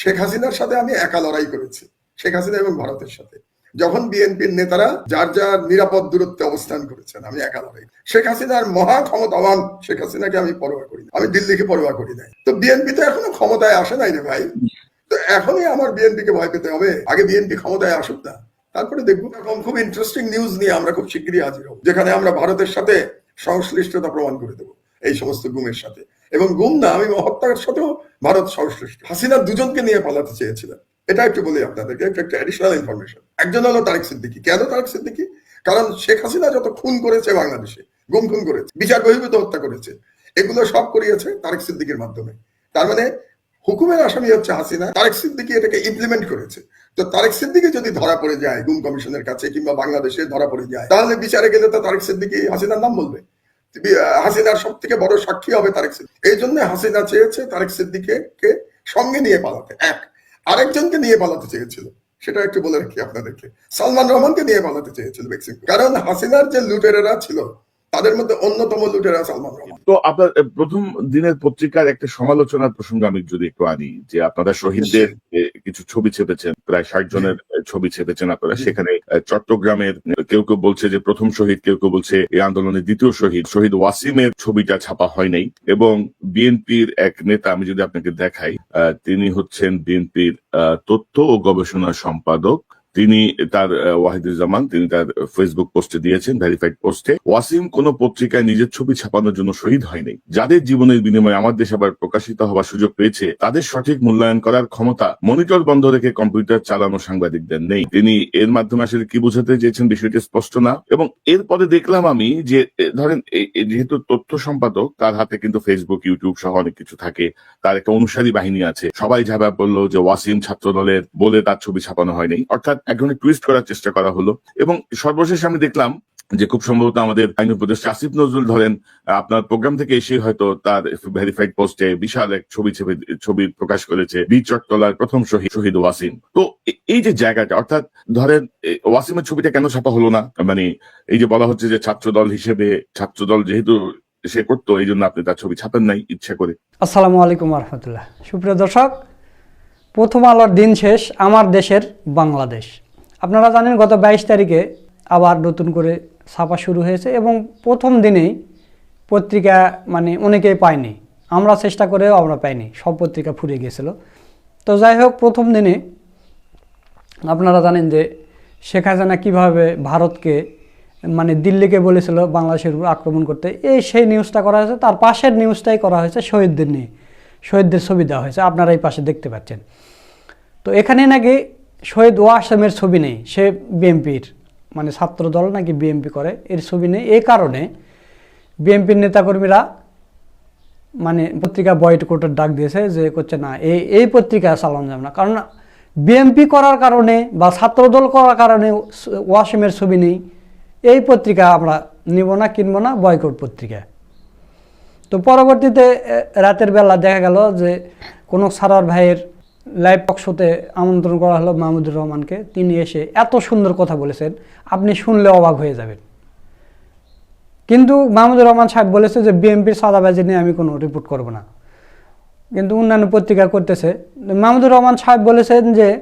শেখ হাসিনার সাথে আমি একা লড়াই করেছি, শেখ হাসিনা এবং ভারতের সাথে। যখন বিএনপির নেতারা যার যার নিরাপদ দূরত্বে অবস্থান করেছেন, আমি একা লড়াই শেখ হাসিনার মহা ক্ষমতাবান শেখ হাসিনাকে আমি পরোয়া করি না। আমি দিল্লিকে পরোয়া করি নাই। তো বিএনপি তো এখনও ক্ষমতায় আসে নাই রে ভাই। তো এখনই আমার বিএনপি কে ভয় পেতে হবে। আগে বিএনপি ক্ষমতায় আসুক না। তারপরে দেখব। এখন খুব ইন্টারেস্টিং নিউজ নিয়ে আমরা খুব শীঘ্রই হাজির হব, যেখানে আমরা ভারতের সাথে সংশ্লিষ্টতা প্রমাণ করে দেবো, এই সমস্ত গুমের সাথে। এবং গুম না আমি হত্যার সাথেও ভারত সংশ্লিষ্ট। হাসিনা দুজনকে নিয়ে পালাতে চেয়েছিলেন। এটা একটু বলি আপনাদেরকে একটা অ্যাডিশনাল ইনফরমেশন একজন হলো তারেক সিদ্দিকি। কেন তারেক সিদ্দিকি? কারণ শেখ হাসিনা যত খুন করেছে বাংলাদেশে, গুম খুন করেছে, বিচার বহির্ভূত হত্যা করেছে, এগুলো সব করিয়েছে তারেক সিদ্দিকির মাধ্যমে। তার মানে হুকুমের আসামি হচ্ছে হাসিনা। তারেক সিদ্দিকি এটাকে ইমপ্লিমেন্ট করেছে। তো তারেক সিদ্দিকি যদি ধরা পড়ে যায় গুম কমিশনের কাছে কিংবা বাংলাদেশে ধরা পড়ে যায়, তাহলে বিচারে গেলে তো তারেক সিদ্দিকি হাসিনার নাম বলবে। হাসিনার সব থেকে বড় সাক্ষী হবে তারেক সিদ্দিক। এই জন্য হাসিনা চেয়েছে তারেক সিদ্দিকে কে সঙ্গে নিয়ে পালাতে। এক, আরেকজনকে নিয়ে পালাতে চেয়েছিল। সেটা একটু বলে রাখি আপনাদেরকে। সালমান রহমানকে নিয়ে পালাতে চেয়েছিল কারণ হাসিনার যে লুটেরা ছিল তাদের মধ্যে অন্যতম লুটেরা সালমান রহমান। তো আপনার প্রথম দিনের পত্রিকার একটা সমালোচনার প্রসঙ্গ আমি যদি একটু আনি যে আপনারা শহীদদের কিছু ছবি ছেপেছেন প্রায় ষাট জনের ছবি ছেপেছেন আপনারা সেখানে চট্টগ্রামের কেউ কেউ বলছে যে প্রথম শহীদ কেউ কেউ বলছে এই আন্দোলনের দ্বিতীয় শহীদ। শহীদ ওয়াসিমের ছবিটা ছাপা হয় নাই এবং বিএনপির এক নেতা আমি যদি আপনাকে দেখাই তিনি হচ্ছেন বিএনপির তথ্য ও গবেষণা সম্পাদক তিনি তার ওয়াহিদুজ্জামান, তিনি তার ফেসবুক পোস্টে দিয়েছেন ভেরিফাইড পোস্টে ওয়াসিম কোন পত্রিকায় নিজের ছবি ছাপানোর জন্য শহীদ হয়নি। যাদের জীবনের বিনিময়ে আমার দেশ আবার প্রকাশিত হওয়ার সুযোগ পেয়েছে, তাদের সঠিক মূল্যায়ন করার ক্ষমতা মনিটর বন্ধ রেখে কম্পিউটার চালানো সাংবাদিকদের নেই। তিনি এর মাধ্যমে আসলে কি বোঝাতে চেয়েছেন বিষয়টি স্পষ্ট না। এবং এরপরে দেখলাম আমি যে ধরেন যেহেতু তথ্য সম্পাদক, তার হাতে কিন্তু ফেসবুক ইউটিউব সহ অনেক কিছু থাকে। তার একটা অনুসারী বাহিনী আছে। সবাই ঝাঁপা পড়ল যে ওয়াসিম ছাত্র দলের বলে তার ছবি ছাপানো হয়নি। অর্থাৎ এক ধরনের টুইস্ট করার চেষ্টা করা হলো। এবং সর্বশেষ আমি দেখলাম যে খুব সম্ভবত আমাদের আইন উপদেষ্টা আসিফ নজরুল ধরেন আপনার প্রোগ্রাম থেকে এসে হয়তো তার ভেরিফাইড পোস্টে বিশাল এক ছবি ছবি প্রকাশ করেছে, বীর চট্টলার প্রথম শহীদ শহীদ ওয়াসিম। তো এই যে জায়গাটা, অর্থাৎ ধরেন ওয়াসিমের ছবিটা কেন ছাপা হলো না? মানে এই যে বলা হচ্ছে যে ছাত্র দল হিসেবে ছাত্র দল যেহেতু সে করতো, এই জন্য আপনি তার ছবি ছাপেন নাই ইচ্ছা করে। আসসালামু আলাইকুম রহমতুল্লাহ। সুপ্রিয় দর্শক প্রথম আলোর দিন শেষ আমার দেশের বাংলাদেশ। আপনারা জানেন গত বাইশ তারিখে আবার নতুন করে ছাপা শুরু হয়েছে এবং প্রথম দিনেই পত্রিকা মানে অনেকেই পায়নি। আমরা চেষ্টা করেও আমরা পাইনি, সব পত্রিকা ফুরিয়ে গিয়েছিল তো যাই হোক, প্রথম দিনে আপনারা জানেন যে শেখ হাসিনা কীভাবে ভারতকে মানে দিল্লিকে বলেছিল বাংলাদেশের উপর আক্রমণ করতে। এই সেই নিউজটা করা হয়েছে, তার পাশের নিউজটাই করা হয়েছে শহীদদের নিয়ে। শহীদদের ছবি দেওয়া হয়েছে, আপনারা এই পাশে দেখতে পাচ্ছেন। তো এখানে নাকি শহীদ ওয়াসেমের ছবি নেই, সে বিএমপির মানে ছাত্র দল নাকি বিএমপি করে, এর ছবি নেই। এই কারণে বিএমপির নেতাকর্মীরা মানে পত্রিকা বয়কটের ডাক দিয়েছে যে, করছে না এই এই পত্রিকা চালানো যাবে না। কারণ বিএমপি করার কারণে বা ছাত্রদল করার কারণে ওয়াসিমের ছবি নেই, এই পত্রিকা আমরা নিব না, কিনবো না, বয়কট পত্রিকা। তো পরবর্তীতে রাতের বেলা দেখা গেল যে কোনো সারার ভাইয়ের লাইভ টক আমন্ত্রণ করা হলো মাহমুদুর রহমানকে। তিনি এসে এত সুন্দর কথা বলেছেন, আপনি শুনলে অবাক হয়ে যাবেন। কিন্তু মাহমুদুর রহমান সাহেব বলেছে যে, বিএনপির সাদাবাজি নিয়ে আমি কোনো রিপোর্ট করব না। কিন্তু অন্যান্য পত্রিকা করতেছে। মাহমুদুর রহমান সাহেব বলেছেন যে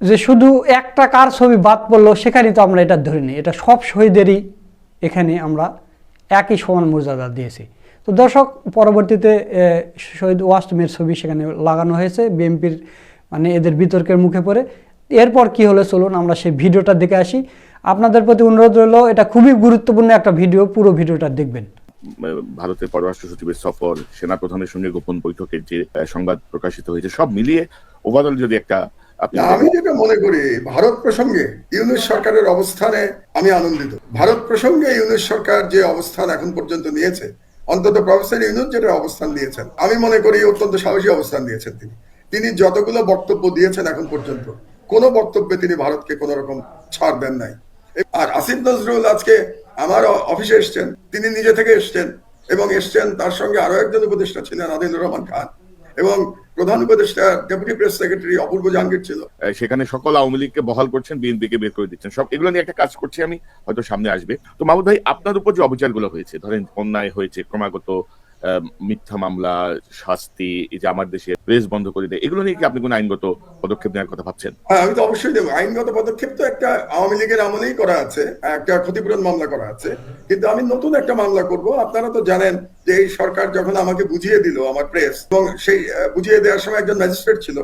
যে শুধু একটা কার ছবি বাদ পড়ল, সেখানেই তো আমরা এটা ধরিনি। এটা সব শহীদেরই এখানে আমরা একই সমান মর্যাদা দিয়েছি। তো দর্শক পরবর্তীতে শহীদ ওয়াসমের ছবি সেখানে লাগানো হয়েছে বিএনপির মানে এদের বিতর্কের মুখে পড়ে। এরপর কি হলো চলুন আমরা সেই ভিডিওটা দেখে আসি। আপনাদের প্রতি অনুরোধ রইল এটা খুবই গুরুত্বপূর্ণ একটা ভিডিও পুরো ভিডিওটা দেখবেন। ভারতের পররাষ্ট্র সচিবের সফর সেনাপ্রধানের সঙ্গে গোপন বৈঠকের যে সংবাদ প্রকাশিত হয়েছে সব মিলিয়ে ওভারঅল যদি একটা আমি যেটা মনে করি ভারত প্রসঙ্গে ইউনিশ সরকারের অবস্থানে আমি আনন্দিত। ভারত প্রসঙ্গে ইউনিশ সরকার যে অবস্থান এখন পর্যন্ত নিয়েছে অন্তত প্রফেসর ইউনুস যেটা অবস্থান দিয়েছেন। আমি মনে করি অত্যন্ত সাহসী অবস্থান দিয়েছেন তিনি। তিনি যতগুলো বক্তব্য দিয়েছেন এখন পর্যন্ত, কোনো বক্তব্যে তিনি ভারতকে কোনো রকম ছাড় দেন নাই। আর আসিফ নজরুল আজকে আমার অফিসে এসছেন, তিনি নিজে থেকে এসছেন এবং এসছেন তার সঙ্গে আরও একজন উপদেষ্টা ছিলেন আদিলুর রহমান খান। এবং প্রধান উপদেষ্টা deputy press secretary Apurba Jahangir ছিল। সেখানে সকল আওয়ামী লীগকে বহাল করছেন, বিএনপিকে বের করে দিচ্ছেন। সব এগুলো নিয়ে একটা কাজ করছি আমি, হয়তো সামনে আসবে। তো মাহমুদ ভাই, আপনার উপর যে অবিচারগুলো হয়েছে, ধরেন অন্যায় হয়েছে, ক্রমাগত মিথ্যা মামলা, শাস্তি, এই যে আমার দেশে প্রেস বন্ধ করে দেয়, এগুলো নিয়ে কি আপনি কোনো আইনগত পদক্ষেপ নেওয়ার কথা ভাবছেন? হ্যাঁ আমি তো অবশ্যই দেবো। আইনগত পদক্ষেপ তো একটা আওয়ামী লীগের আমলেই করা আছে, একটা ক্ষতিপূরণ মামলা করা আছে। কিন্তু আমি নতুন একটা মামলা করব। আপনারা তো জানেন যে এই সরকার যখন আমাকে বুঝিয়ে দিল, আমার প্রেস, এবং সেই বুঝিয়ে দেওয়ার সময় একজন ম্যাজিস্ট্রেট ছিল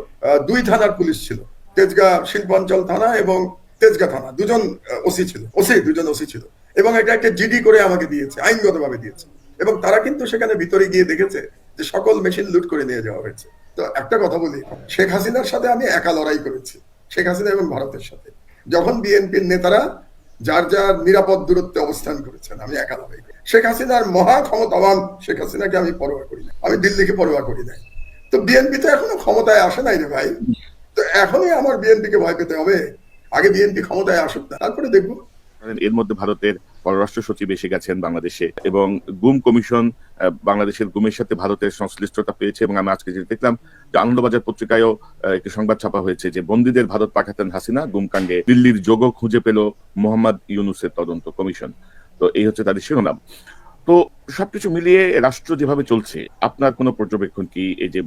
দুই থানার পুলিশ ছিল, তেজগাঁ শিল্পাঞ্চল থানা এবং তেজগাঁ থানা, দুজন ওসি ছিল, ওসি, দুজন ওসি ছিল, এবং এটা একটা জিডি করে আমাকে দিয়েছে, আইনগতভাবে দিয়েছে। এবং তারা কিন্তু সেখানে ভিতরে গিয়ে দেখেছে যে সকল মেশিন লুট করে নিয়ে যাওয়া হয়েছে। তো একটা কথা বলি, শেখ হাসিনার সাথে আমি একা লড়াই করেছি, শেখ হাসিনা এবং ভারতের সাথে। যখন বিএনপির নেতারা যার যার নিরাপদ দূরত্বে অবস্থান করেছেন, আমি একা লড়াই করি। শেখ হাসিনার মহা ক্ষমতাবান শেখ হাসিনাকে আমি পরোয়া করি না। আমি দিল্লিকে পরোয়া করি নাই। তো বিএনপি তো এখনও ক্ষমতায় আসে নাই রে ভাই। তো এখনই আমার বিএনপিকে ভয় পেতে হবে। আগে বিএনপি ক্ষমতায় আসুক না, তারপরে দেখব। এর মধ্যে ভারতের পররাষ্ট্র সচিব এসে গেছেন বাংলাদেশে এবং গুম কমিশন বাংলাদেশের গুমের সাথে ভারতের সংশ্লিষ্টতা পেয়েছে এবং আমি আজকে যে দেখলাম যে আনন্দবাজার পত্রিকায়ও একটি সংবাদ ছাপা হয়েছে যে বন্দীদের ভারত পাঠাতেন হাসিনা গুমকাণ্ডে দিল্লির যোগ খুঁজে পেল মোহাম্মদ ইউনুসের তদন্ত কমিশন। তো এই হচ্ছে তাদের শিরোনাম। তো সবকিছু মিলিয়ে রাষ্ট্র যেভাবে চলছে, আপনার কোনো পর্যবেক্ষণ কি এই যে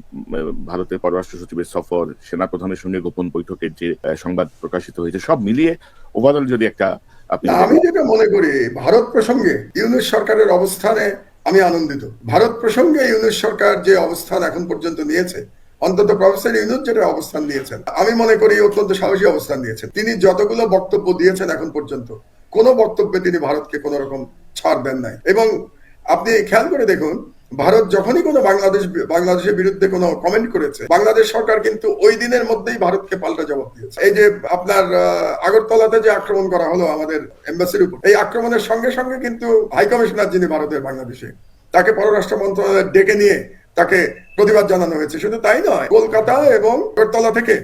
ভারতের পররাষ্ট্র সচিবের সফর, সেনাপ্রধানের সঙ্গে গোপন বৈঠকের যে সংবাদ প্রকাশিত হয়েছে, সব মিলিয়ে ওভারঅল যদি একটা আমি যেটা মনে করি ভারত প্রসঙ্গে ইউনুস সরকারের অবস্থানে আমি আনন্দিত। ভারত প্রসঙ্গে ইউনুস সরকার যে অবস্থান এখন পর্যন্ত নিয়েছে অন্তত প্রফেসর ইউনুস যেটা অবস্থান নিয়েছেন আমি মনে করি অত্যন্ত সাহসী অবস্থান নিয়েছেন। তিনি যতগুলো বক্তব্য দিয়েছেন এখন পর্যন্ত কোনো বক্তব্যে তিনি ভারতকে কোনো রকম ছাড় দেন নাই। এবং আপনি খেয়াল করে দেখুন ভারত যখনই কোনো বাংলাদেশ, বাংলাদেশের বিরুদ্ধে কোনো কমেন্ট করেছে, বাংলাদেশ সরকার কিন্তু ওই দিনের মধ্যেই ভারতকে পাল্টা জবাব দিয়েছে। এই যে আপনার আগরতলাতে যে আক্রমণ করা হলো আমাদের এম্বাসির উপর, এই আক্রমণের সঙ্গে সঙ্গে কিন্তু হাই কমিশনার যিনি ভারতের বাংলাদেশে, তাকে পররাষ্ট্র মন্ত্রণালয়ে ডেকে নিয়ে তাকে প্রতিবাদ জানানো হয়েছে। শুধু তাই নয়, কলকাতা এবং আগরতলা থেকে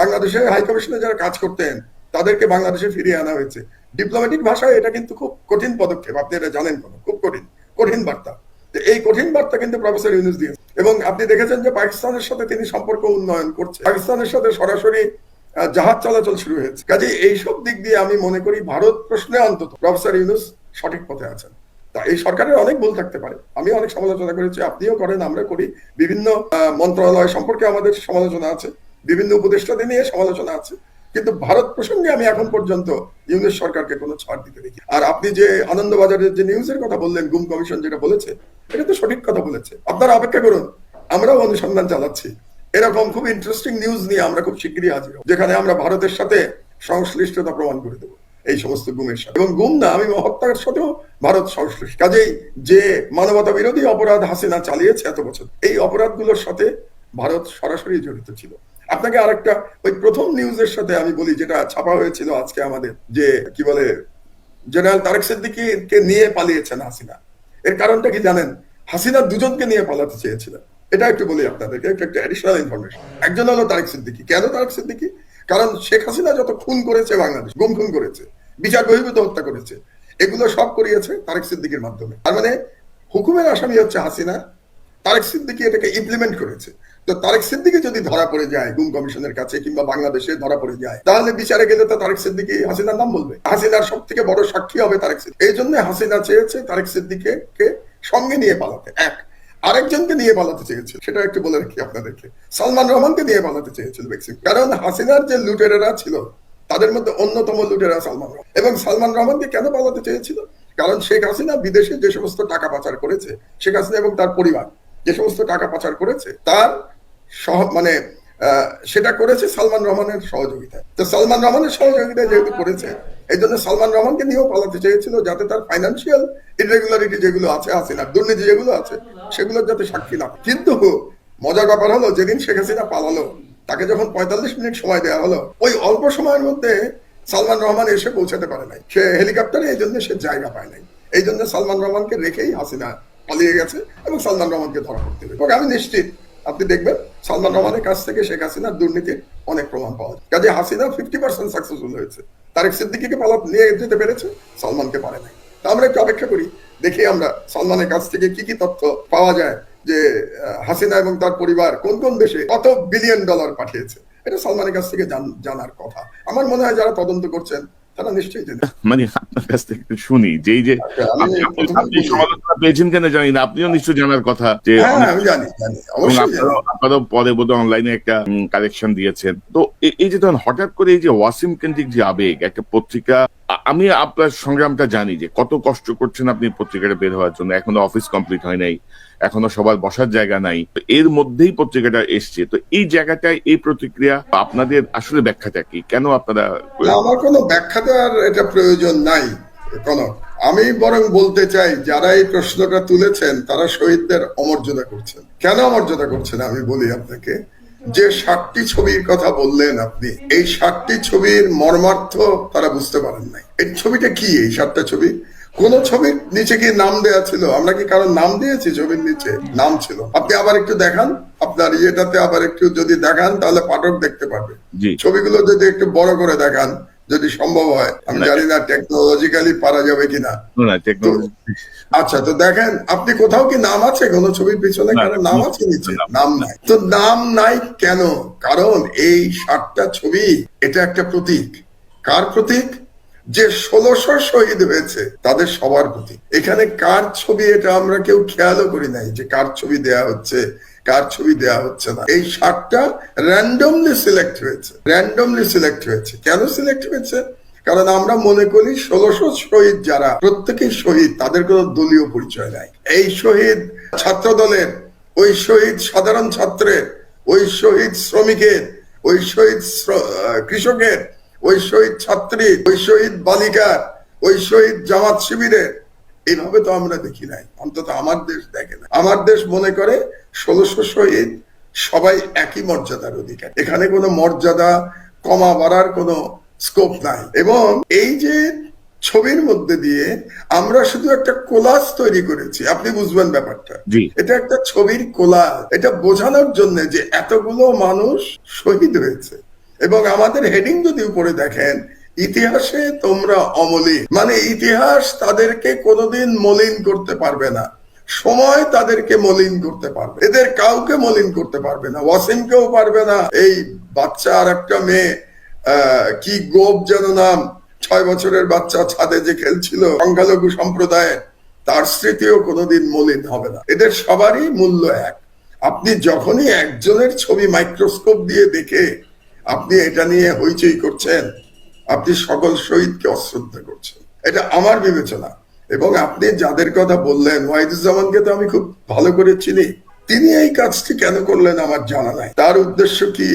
বাংলাদেশের হাই কমিশনে যারা কাজ করতেন, তাদেরকে বাংলাদেশে ফিরিয়ে আনা হয়েছে। ডিপ্লোম্যাটিক ভাষায় এটা কিন্তু খুব কঠিন পদক্ষেপ, আপনি এটা জানেন কোনো, খুব কঠিন কঠিন বার্তা। এই কঠিন বার্তা কিন্তু প্রফেসর ইউনুস দিয়েছে এবং আপনি দেখেছেন যে পাকিস্তানের সাথে তিনি সম্পর্ক উন্নয়ন করছে পাকিস্তানের সাথে সরাসরি জাহাজ চলাচল শুরু হয়েছে। কাজে এইসব দিক দিয়ে আমি মনে করি ভারত প্রশ্নে অন্তত প্রফেসর ইউনুস সঠিক পথে আছেন। তা এই সরকারের অনেক ভুল থাকতে পারে। আমি অনেক সমালোচনা করেছি, আপনিও করেন, আমরা করি। বিভিন্ন মন্ত্রণালয় সম্পর্কে আমাদের সমালোচনা আছে। বিভিন্ন উপদেষ্টাদের নিয়ে সমালোচনা আছে। কিন্তু ভারত প্রসঙ্গে আমি এখন পর্যন্ত ইউনিস সরকারকে কোনো ছাড় দিতে দেখি আর আপনি যে আনন্দবাজারের যে নিউজের কথা বললেন, গুম কমিশন যেটা বলেছে, এটা তো সঠিক কথা বলেছে। আপনারা অপেক্ষা করুন, আমরাও অনুসন্ধান চালাচ্ছি। এরকম খুব ইন্টারেস্টিং নিউজ নিয়ে আমরা খুব শীঘ্রই হাজির যেখানে আমরা ভারতের সাথে সংশ্লিষ্টতা প্রমাণ করে দেবো এই সমস্ত গুমের সাথে। এবং গুম না, আমি হত্যার সাথেও ভারত সংশ্লিষ্ট। কাজেই যে মানবতা বিরোধী অপরাধ হাসিনা চালিয়েছে এত বছর, এই অপরাধগুলোর সাথে ভারত সরাসরি জড়িত ছিল। আপনাকে আরেকটা, ওই প্রথম নিউজের সাথে আমি বলি, যেটা ছাপা হয়েছিল আজকে আমাদের, যে কি বলে, জেনারেল তারেক সিদ্দিকীকে নিয়ে পালিয়েছেন হাসিনা। এর কারণটা কি জানেন? হাসিনা দুজনকে নিয়ে পালাতে চেয়েছিলেন। এটা একটু বলি আপনাদেরকে, একটা অ্যাডিশনাল ইনফরমেশন একজন হলো তারেক সিদ্দিকী। কেন তারেক সিদ্দিকী? কারণ শেখ হাসিনা যত খুন করেছে বাংলাদেশ, গুম খুন করেছে, বিচার বহির্ভূত হত্যা করেছে, এগুলো সব করিয়েছে তারেক সিদ্দিকীর মাধ্যমে। তার মানে হুকুমের আসামি হচ্ছে হাসিনা। তারেক সিদ্দিকী এটাকে ইমপ্লিমেন্ট করেছে। তো তারেক সিদ্দিকী যদি ধরা পড়ে যায় গুম কমিশনের কাছে কিংবা বাংলাদেশে ধরা পড়ে যায়, তাহলে বিচারে গেলে তো তারেক সিদ্দিকী হাসিনার নাম বলবে। হাসিনার সব থেকে বড় সাক্ষী হবে তারেক সিদ্দিকী। এই জন্য হাসিনা চেয়েছে তারেক সিদ্দিকীকে কে সঙ্গে নিয়ে পালাতে। এক, আরেকজনকে নিয়ে পালাতে চেয়েছিল সেটা একটু বলে রাখি আপনাদেরকে। সালমান রহমানকে নিয়ে পালাতে চেয়েছিল বেক্সিম। কারণ হাসিনার যে লুটেরেরা ছিল, তাদের মধ্যে অন্যতম লুটেরা সালমান রহমান। এবং সালমান রহমানকে কেন পালাতে চেয়েছিল? কারণ শেখ হাসিনা বিদেশে যে সমস্ত টাকা পাচার করেছে, শেখ হাসিনা এবং তার পরিবার যে সমস্ত টাকা পাচার করেছে, তার সহ মানে সেটা করেছে সালমান রহমানের সহযোগিতায়। তো সালমান রহমানের সহযোগিতায় যেহেতু করেছে, এই জন্য সালমান রহমানকে নিয়েও পালাতে চেয়েছিল যাতে তার ফাইন্যান্সিয়াল ইরেগুলারিটি যেগুলো আছে হাসিনার দুর্নীতি যেগুলো আছে, সেগুলোর যাতে সাক্ষী না কিন্তু মজার ব্যাপার হলো, যেদিন শেখ হাসিনা পালালো, তাকে যখন পঁয়তাল্লিশ মিনিট সময় দেওয়া হলো, ওই অল্প সময়ের মধ্যে সালমান রহমান এসে পৌঁছাতে পারে নাই। সে হেলিকপ্টারে এই জন্য সে জায়গা পায় নাই। এই জন্য সালমান রহমানকে রেখেই হাসিনা পালিয়ে গেছে এবং সালমান রহমানকে ধরা করতে হবে আমি নিশ্চিত, আপনি দেখবেন সালমান রহমানের কাছ থেকে শেখ হাসিনার দুর্নীতির অনেক প্রমাণ পাওয়া যায়। কাজে হাসিনা ফিফটি পার্সেন্ট সাকসেসফুল হয়েছে। তারেক সিদ্দিকিকে পালা নিয়ে যেতে পেরেছে, সালমানকে পারে নাই। তা আমরা একটু অপেক্ষা করি, দেখি আমরা সালমানের কাছ থেকে কি কি তথ্য পাওয়া যায় যে হাসিনা এবং তার পরিবার কোন কোন দেশে কত বিলিয়ন ডলার পাঠিয়েছে। এটা সালমানের কাছ থেকে জানার কথা। আমার মনে হয় যারা তদন্ত করছেন তারা নিশ্চয়ই জেনে। মানে আপনার কাছ থেকে শুনি যে যে আচ্ছা, আপনি- সমালোচনা পেয়েছেন কেন জানি না আপনিও নিশ্চয়ই জানার কথা যে হ্যাঁ আমি জানি জানি আপনারও পরে বোধহয় অনলাইনে একটা কালেকশন দিয়েছেন। তো এই যে ধরুন হঠাৎ করে এই যে ওয়াসিম কেন্দ্রিক যে আবেগ একটা পত্রিকা আমি আপনার সংগ্রামটা জানি যে কত কষ্ট করছেন আপনি পত্রিকাটা বের হওয়ার জন্য। এখনও অফিস কমপ্লিট হয় নাই, এখনও সবার বসার জায়গা নাই। এর মধ্যেই পত্রিকাটা এসছে। তো এই জায়গাটায় এই প্রতিক্রিয়া, আপনাদের আসলে ব্যাখ্যাটা কি? কেন আপনারা আমার কোনো ব্যাখ্যা দেওয়ার এটা প্রয়োজন নাই কোনো আমি বরং বলতে চাই, যারা এই প্রশ্নটা তুলেছেন, তারা শহীদদের অমর্যাদা করছেন। কেন অমর্যাদা করছেন আমি বলি আপনাকে? যে সাতটি ছবির কথা বললেন আপনি এই সাতটি ছবির মর্মার্থ তারা বুঝতে পারেন নাই। এই ছবিটা কি এই সাতটা ছবি? কোন ছবির নিচে কি নাম দেয়া ছিল? আমরা কি কারও নাম দিয়েছি ছবির নিচে? নাম ছিল। আপনি আবার একটু দেখান আপনার ইয়েটাতে আবার একটু যদি দেখান তাহলে পাঠক দেখতে পারবে। ছবিগুলো যদি একটু বড় করে দেখান যদি সম্ভব হয় আমি জানি না টেকনোলজিক্যালি পারা যাবে কিনা। আচ্ছা তো দেখেন আপনি কোথাও কি নাম আছে? কোন ছবির পিছনে কারও নাম আছে নিচে নাম নাই। তো নাম নাই কেন? কারণ এই সাতটা ছবি এটা একটা প্রতীক। কার প্রতীক? যে ষোলোশো শহীদ হয়েছে তাদের সবার প্রতীক। এখানে কার ছবি এটা আমরা কেউ খেয়ালও করি নাই যে কার ছবি দেয়া হচ্ছে। কার ছবি দেয়া হচ্ছে না। এই সাতটা র্যান্ডমলি সিলেক্ট হয়েছে। র্যান্ডমলি সিলেক্ট হয়েছে। কেন সিলেক্ট হয়েছে? কারণ আমরা মনে করি ষোলোশো শহীদ যারা, প্রত্যেকেই শহীদ, তাদের কোনো দলীয় পরিচয় নাই। এই শহীদ ছাত্র দলের ওই শহীদ সাধারণ ছাত্রের, ওই শহীদ শ্রমিকের, ওই শহীদ কৃষকের, ওই শহীদ ছাত্রী ওই শহীদ বালিকার, ওই শহীদ জামাত শিবিরের এইভাবে তো আমরা দেখি নাই। অন্তত আমার দেশ দেখে না আমার দেশ মনে করে ষোলোশো শহীদ সবাই একই মর্যাদার অধিকার। এখানে কোনো মর্যাদা কমা বাড়ার কোনো স্কোপ নাই। এবং এই যে ছবির মধ্যে দিয়ে আমরা শুধু একটা কোলাজ তৈরি করেছি আপনি বুঝবেন ব্যাপারটা। এটা একটা ছবির কোলাজ এটা বোঝানোর জন্য যে এতগুলো মানুষ শহীদ হয়েছে। এবং আমাদের হেডিং যদি উপরে দেখেন ইতিহাসে তোমরা অমলিন। মানে ইতিহাস তাদেরকে কোনোদিন মলিন করতে পারবে না। সময় তাদেরকে মলিন করতে পারবে। এদের কাউকে মলিন করতে পারবে না। ওয়াসিমকেও পারবে না। এই বাচ্চা আর একটা মেয়ে কি গোপ যেন নাম, ছয় বছরের বাচ্চা ছাদে যে খেলছিল সংখ্যালঘু সম্প্রদায়ের, তার স্মৃতিও কোনোদিন মলিন হবে না। এদের সবারই মূল্য এক। আপনি যখনই একজনের ছবি মাইক্রোস্কোপ দিয়ে দেখে আপনি এটা নিয়ে হইচই করছেন আপনি সকল শহীদকে অশ্রদ্ধা করছেন। এটা আমার বিবেচনা। এবং আপনি যাদের কথা বললেন ওয়াহিদুজ্জামানকে তো আমি খুব ভালো করে চিনি তিনি এই কাজটি কেন করলেন আমার জানা নাই। তার উদ্দেশ্য কি?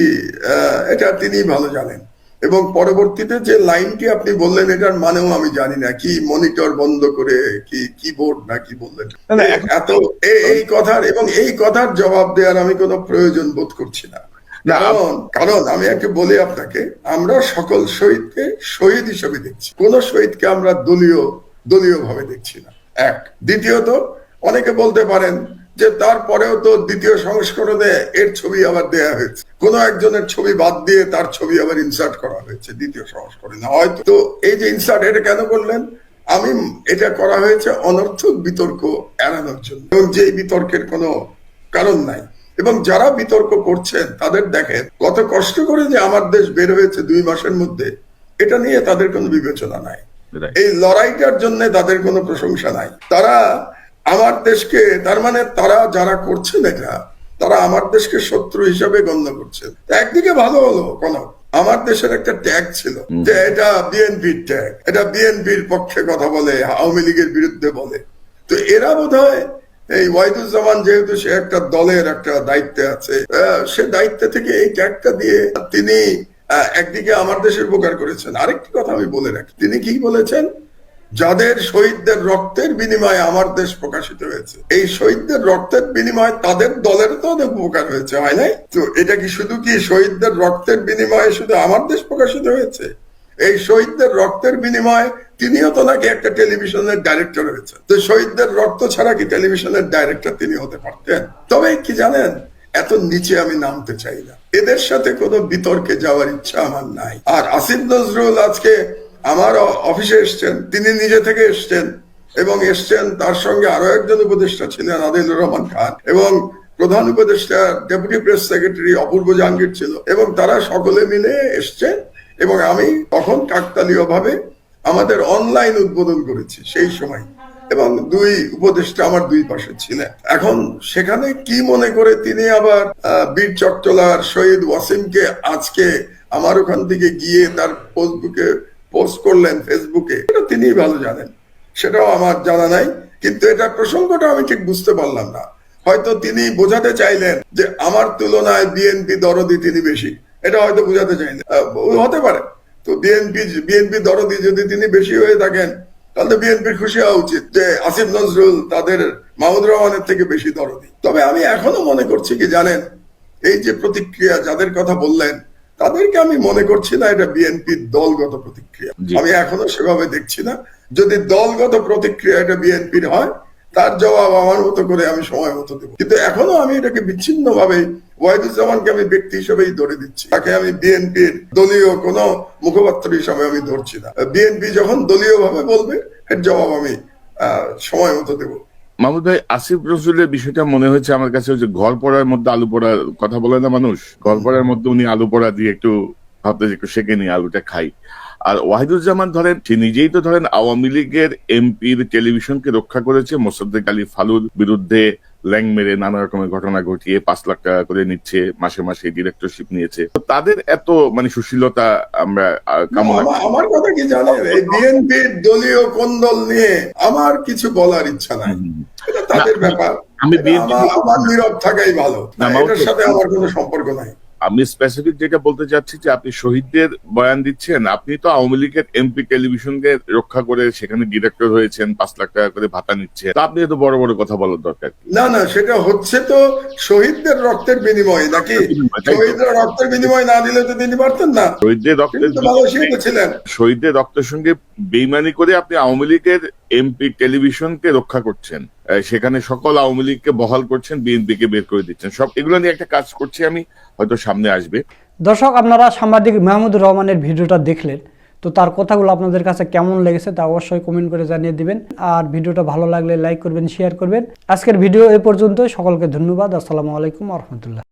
এটা তিনি ভালো জানেন। এবং পরবর্তীতে যে লাইনটি আপনি বললেন এটার মানেও আমি জানি না কি মনিটর বন্ধ করে কি কিবোর্ড না কি বললেন। এত এই কথার এবং এই কথার জবাব দেওয়ার আমি কোনো প্রয়োজন বোধ করছি না। না, কারণ কারণ আমি একটা বলি আপনাকে আমরা সকল শহীদকে শহীদ হিসেবে দেখছি। কোন শহীদকে আমরা দলীয় দলীয় ভাবে দেখছি না। এক। দ্বিতীয়ত, অনেকে বলতে পারেন যে তারপরেও তো দ্বিতীয় সংস্করণে এর ছবি আবার দেয়া হয়েছে। কোন একজনের ছবি বাদ দিয়ে তার ছবি আবার ইনসার্ট করা হয়েছে দ্বিতীয় সংস্করণে। হয়তো তো এই যে ইনসার্ট এটা কেন করলেন আমি, এটা করা হয়েছে অনর্থক বিতর্ক এড়ানোর জন্য। এবং যে বিতর্কের কোনো কারণ নাই। এবং যারা বিতর্ক করছেন তাদের দেখেন কত কষ্ট করে যে আমার দেশ বের হয়েছে দুই মাসের মধ্যে এটা নিয়ে তাদের কোনো বিবেচনা নাই। এই লড়াইটার জন্য তাদের কোনো প্রশংসা নাই। তারা আমার দেশকে তার মানে তারা যারা করছেন এটা তারা আমার দেশকে শত্রু হিসাবে গণ্য করছেন। একদিকে ভালো হলো কোন আমার দেশের একটা ট্যাগ ছিল যে এটা বিএনপির ট্যাগ এটা বিএনপির পক্ষে কথা বলে আওয়ামী লীগের বিরুদ্ধে বলে। তো এরা বোধ হয় এই ওয়াহিদুজ্জামান যেহেতু সে একটা দলের একটা দায়িত্বে আছে সে দায়িত্ব থেকে এই ট্যাগটা দিয়ে তিনি একদিকে আমার দেশের উপকার করেছেন। আরেকটি কথা আমি বলে রাখি, তিনি কি বলেছেন? যাদের শহীদদের রক্তের বিনিময়ে আমার দেশ প্রকাশিত হয়েছে, এই শহীদদের রক্তের বিনিময়ে তাদের দলের তো অনেক উপকার হয়েছে, হয় নাই? তো এটা কি শুধু কি শহীদদের রক্তের বিনিময়ে শুধু আমার দেশ প্রকাশিত হয়েছে? এই শহীদদের রক্তের বিনিময়ে তিনিও তো নাকি একটা টেলিভিশনের ডাইরেক্টর হয়েছেন। তো শহীদদের রক্ত ছাড়া কি টেলিভিশনের ডাইরেক্টর তিনি হতে পারতেন? তবে কি জানেন, এত নিচে আমি নামতে চাই না। এদের সাথে কোনো বিতর্কে যাওয়ার ইচ্ছা আমার নাই। আর আসিফ নজরুল আজকে আমার অফিসে এসছেন, তিনি নিজে থেকে এসছেন এবং এসছেন তার সঙ্গে আরও একজন উপদেষ্টা ছিলেন আদিলুর রহমান খান এবং প্রধান উপদেষ্টা deputy press secretary Apurba Jahangir ছিল এবং তারা সকলে মিলে এসছেন এবং আমি তখন কাকতালীয় ভাবে আমাদের অনলাইন উদ্বোধন করেছি সেই সময়। এবং দুই উপদেষ্টা আমার দুই পাশে ছিলেন। এখন সেখানে কি মনে করে তিনি আবার বীর চট্টলার শহীদ ওয়াসিমকে আজকে আমার ওখান থেকে গিয়ে তার ফেসবুকে পোস্ট করলেন, ফেসবুকে এটা তিনিই ভালো জানেন। সেটাও আমার জানা নাই, কিন্তু এটা প্রসঙ্গটা আমি ঠিক বুঝতে পারলাম না। হয়তো তিনি বোঝাতে চাইলেন যে আমার তুলনায় বিএনপি দরদি তিনি বেশি। এটা হয়তো বোঝাতে চাইলেন আহ, হতে পারে। তো বিএনপি বিএনপি দরদি যদি তিনি বেশি হয়ে থাকেন তাহলে বিএনপির খুশি হওয়া উচিত যে আসিফ নজরুল তাদের মাহমুদ রহমানের থেকে বেশি দরদি। তবে আমি এখনও মনে করছি কি জানেন এই যে প্রতিক্রিয়া যাদের কথা বললেন তাদেরকে আমি মনে করছি না এটা বিএনপির দলগত প্রতিক্রিয়া। আমি এখনও সেভাবে দেখছি না। যদি দলগত প্রতিক্রিয়া এটা বিএনপির হয় তার জবাব আমার মতো করে আমি সময় মতো দেবো। কিন্তু এখনও আমি এটাকে বিচ্ছিন্ন ভাবে ওয়াহিদুজ্জামানকে আমি ব্যক্তি হিসেবেই ধরে দিচ্ছি। তাকে আমি বিএনপির দলীয় কোনো মুখপাত্র হিসাবে আমি ধরছি না। বিএনপি যখন দলীয় ভাবে বলবে, এর জবাব আমি সময় মতো দেবো। মাহমুদ ভাই, আসিফ রসুলের বিষয়টা মনে হয়েছে আমার কাছে যে ঘর পড়ার মধ্যে আলু পোড়ার কথা বলে না মানুষ? ঘর পড়ার মধ্যে উনি আলু পোড়া দিয়ে একটু ভাবতে একটু সেকে নিয়ে আলুটা খাই। আর ওয়াহিদুজ্জামান ধরেন সে নিজেই তো ধরেন আওয়ামী লীগের এমপির টেলিভিশনকে রক্ষা করেছে। মোসাদ্দেক আলী ফালুর বিরুদ্ধে ল্যাং মেরে নানা রকমের ঘটনা ঘটিয়ে পাঁচ লাখ টাকা করে নিচ্ছে মাসে মাসে ডিরেক্টরশিপ নিয়েছে। তো তাদের এত মানে সুশীলতা আমরা কামনা আমার- কথা কি জানেন? এই বিএনপির দলীয় কোন্দল নিয়ে আমার কিছু বলার ইচ্ছা নাই। তাদের ব্যাপার। আমি বিএনপি আমার আমার নীরব থাকাই ভালো। এটার সাথে আমার কোনো সম্পর্ক নাই। আমি স্পেসিফিক যেটা বলতে চাচ্ছি যে আপনি শহীদদের বয়ান দিচ্ছেন আপনি তো আওয়ামী লীগের এমপি টেলিভিশনকে রক্ষা করে সেখানে ডিরেক্টর হয়েছেন পাঁচ লাখ টাকা করে ভাতা নিচ্ছেন। তা আপনি তো বড় বড় কথা বলার দরকার না না সেটা হচ্ছে তো শহীদদের রক্তের বিনিময় নাকি? শহীদরা রক্তের বিনিময় না দিলে তো তিনি পারতেন না। শহীদদের রক্তের ছিলেন। শহীদদের রক্তের সঙ্গে বেইমানি করে আপনি আওয়ামী লীগের এমপি টেলিভিশনকে রক্ষা করছেন সেখানে সকল আওয়ামী লীগকে বহাল করছেন বিএনপি কে বের করে দিচ্ছেন। সব এগুলো নিয়ে একটা কাজ করছি আমি, হয়তো সামনে আসবে। দর্শক, আপনারা সাংবাদিক মাহমুদুর রহমানের ভিডিওটা দেখলেন, তো তার কথাগুলো আপনাদের কাছে কেমন লেগেছে তা অবশ্যই কমেন্ট করে জানিয়ে দিবেন। আর ভিডিওটা ভালো লাগলে লাইক করবেন, শেয়ার করবেন। আজকের ভিডিও এ পর্যন্ত সকলকে ধন্যবাদ, আসসালামু আলাইকুম রহমতুল্লাহ।